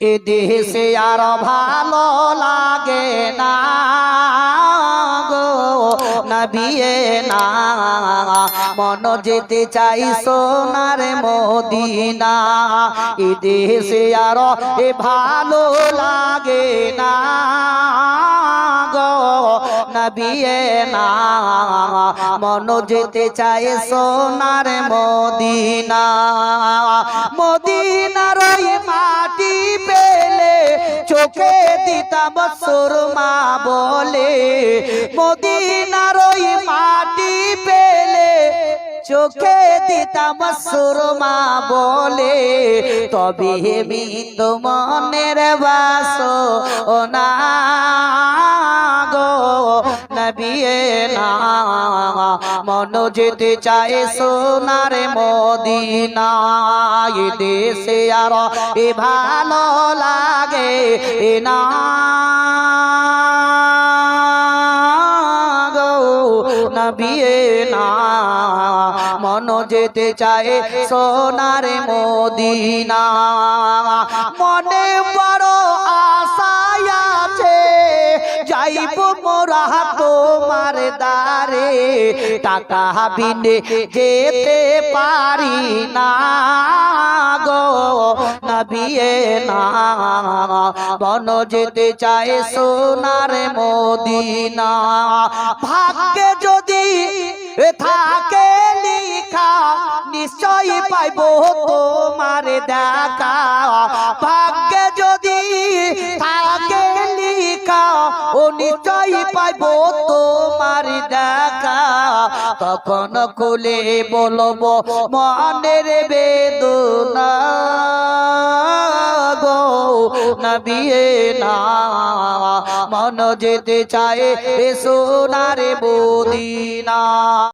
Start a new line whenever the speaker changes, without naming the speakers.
এ দেশে আর ভালো লাগে না গো। নবিয়ে না, মন যেতে চাই সোনার মদিনা। এ দেশে আর এ ভালো লাগে না গো। নবিয়ে না, মন যেতে চাই সোনার মদিনা। মদিনার ওই মাটি পেলে চোখে দিতাম সুরমা বলে, মদিনার ওই মাটি পেলে চোখে দিতাম সুরমা বলে, তবে বিন্দ মনের বাস ও না গো নবিয়ে না মন যেতে চায় সোনার মদিনা এ দেশে আর এ ভালো লাগে না। নবিয়ে না। মন যেতে চায় সোনার মদিনা। মনে বড় তোমার দারে টাকা বিনে যেতে পারি না গো। নবিয়ে না, বন যেতে চায় সোনার মদিনা। ভাগ্যে যদি থাকে লিখা নিশ্চয়ই পাইব তোমার দেখা। ভাগ্যে যদি থাকে লিখা, ও নিশ্চয়ই পাইব তোমার দেখা। তখন খুলে বলব, মনের বেদনা গো নবিয়ে না। মন যেতে চায় সোনারে বদিনা